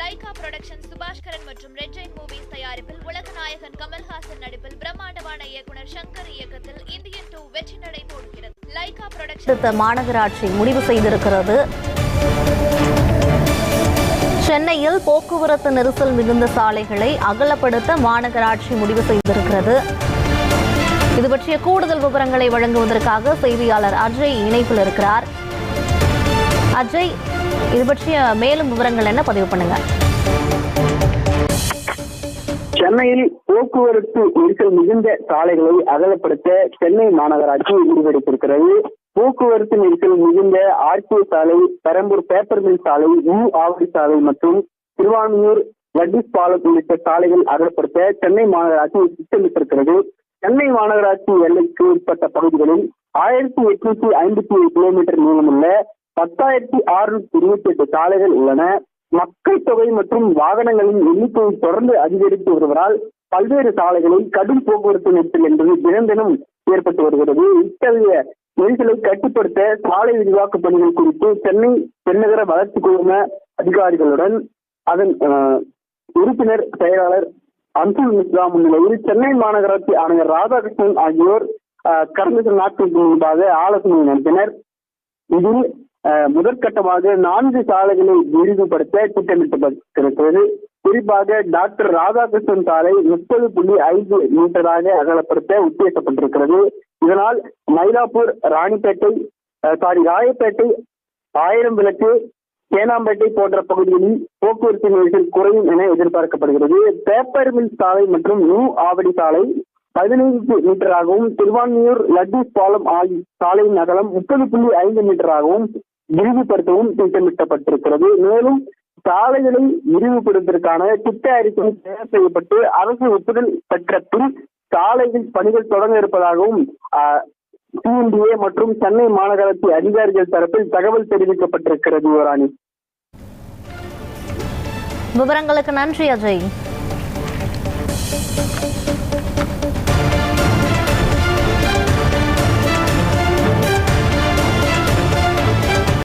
Lyca production Subaskaran மற்றும் red Jain movies தயாரிப்பில் உலக நாயகன் கமல்ஹாசன் நடிப்பில் பிரம்மாண்டமான இயக்குனர் சங்கர் இயக்கத்தில் இந்தியன் டூ வெற்றி நடை போடுகிறது லைகா புரொடக்ஷன் மாநகராட்சி முடிவு செய்திருக்கிறது. சென்னையில் போக்குவரத்து நெரிசல் மிகுந்த சாலைகளை அகலப்படுத்த மாநகராட்சி முடிவு செய்திருக்கிறது. இது பற்றிய கூடுதல் விவரங்களை வழங்குவதற்காக செய்தியாளர் அஜய் இணைப்பில் இருக்கிறார். அஜய் இது பற்றிய மேலும் விவரங்கள் என்ன? பதிவு பண்ணுங்க. சென்னையில் போக்குவரத்து நெரிசல் மிகுந்த சாலைகளை அகலப்படுத்த சென்னை மாநகராட்சி முடிவெடுத்திருக்கிறது. போக்குவரத்து நெரிசல் மிகுந்த ஆர்கே சாலை பெரம்பூர் பேப்பர் மில் சாலை நியூ ஆவடி சாலை மற்றும் திருவான்மியூர் வட்டிஸ் பாலம் உள்ளிட்ட சாலைகள் அகலப்படுத்த சென்னை மாநகராட்சி திட்டமிட்டிருக்கிறது. சென்னை மாநகராட்சி எல்லைக்கு உட்பட்ட பகுதிகளில் ஆயிரத்தி எட்நூத்தி ஐம்பத்தி ஏழு கிலோமீட்டர் நீளமுள்ள பத்தாயிரத்தி அறுநூத்தி இருபத்தி எட்டு சாலைகள் உள்ளன. மக்கள் தொகை மற்றும் வாகனங்களின் எண்ணிக்கை தொடர்ந்து அதிகரித்து வருவதால் பல்வேறு சாலைகளில் கடும் போக்குவரத்து நெரிசல் என்பது தினம் தினம் ஏற்பட்டு வருகிறது. இத்தகைய நெரிசலை கட்டுப்படுத்த சாலை விரிவாக்க பணிகள் குறித்து சென்னை பெருநகர வளர்ச்சி குழும அதிகாரிகளுடன் அதன் உறுப்பினர் செயலாளர் அன்சுல் மிஸ்ரா முன்னிலையில் சென்னை மாநகராட்சி ஆணையர் ராதாகிருஷ்ணன் ஆகியோர் கடந்த சில நாட்களுக்கு முன்பாக ஆலோசனை நடத்தினர். இதில் முதற்கட்டமாக நான்கு சாலைகளை விரிவுபடுத்த திட்டமிட்டப்பட்டிருக்கிறது குறிப்பாக டாக்டர் ராதாகிருஷ்ணன் சாலை முப்பது புள்ளி ஐந்து மீட்டராக அகலப்படுத்த உத்தேசப்பட்டிருக்கிறது. இதனால் மயிலாப்பூர் ராணிப்பேட்டை சாரி ராயப்பேட்டை ஆயிரம் விளக்கு தேனாம்பேட்டை போன்ற பகுதிகளில் போக்குவரத்து நெரிசல் குறையும் என எதிர்பார்க்கப்படுகிறது. பேப்பர் மில் சாலை மற்றும் நியூ ஆவடி சாலை பதினைந்து மீட்டராகவும் திருவான்மியூர் லட்டூஸ் பாலம் ஆகிய சாலையின் அகலம் முப்பது புள்ளி ஐந்து மீட்டராகவும் விரிவுபடுத்தவும் திட்டமிட்டப்பட்டிருக்கிறது. மேலும் சாலைகளை விரிவுபடுத்துவதற்கான திட்ட அறிக்கை தயார் செய்யப்பட்டு அரசு ஒப்புதல் பெற்ற பின் சாலைகள் பணிகள் தொடங்க இருப்பதாகவும் சிஎன்டிஏ மற்றும் சென்னை மாநகராட்சி அதிகாரிகள் தரப்பில் தகவல் தெரிவிக்கப்பட்டிருக்கிறது யுவராணி. விவரங்களுக்கு நன்றி அஜய்.